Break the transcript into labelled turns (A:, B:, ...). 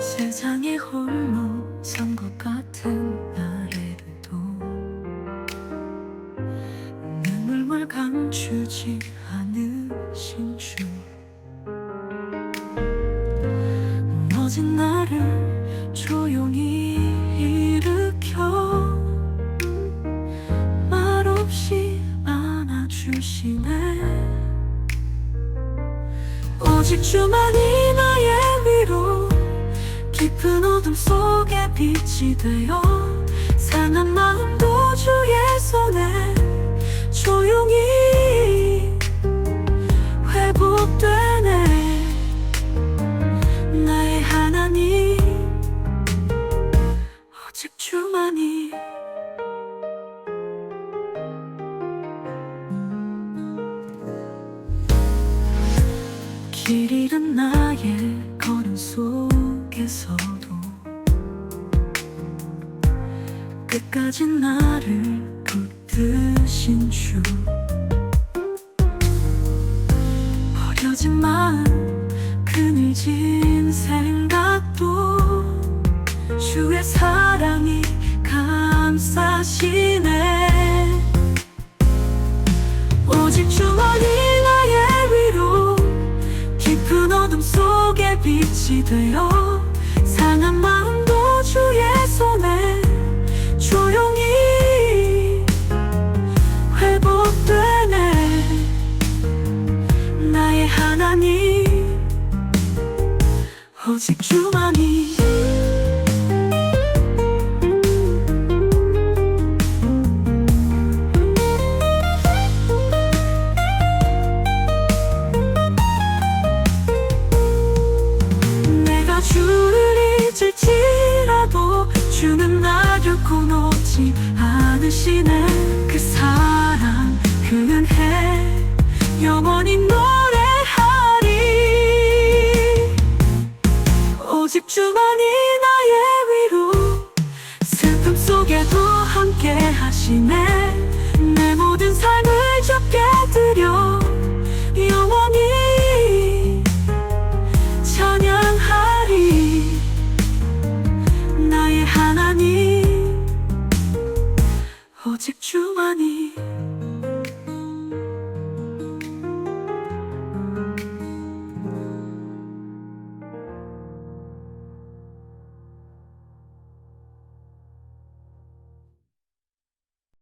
A: 세상에 홀로 선 것 같은 나에도 눈물을 감추지 않으신 주. 멋진 나를 조용히 일으켜 말없이 안아주시네. 오직 주만이 나의 어둠 속에 빛이 되어 상한 마음도 주의 손에 조용히 회복되네. 나의 하나님 오직 주만이. 길 잃은 나의 걸음 속에서도 끝까지 나를 붙드신 주 버려진 마음 그늘진 생각도 주의 사랑이 감싸시네. 오직 주만이 나의 위로 깊은 어둠 속에 빛이 되어 상한 마음 하나님 오직 주만이 내가 주를 잊을지라도 주는 나 결코 놓지 않으시네. 그 사랑 그 은혜 영원히 노 주만이 나의 위로 슬픔 속에도 함께 하시네. 내 모든 삶을 적게 드려. 영원히 찬양하리. 나의 하나님 오직 주만이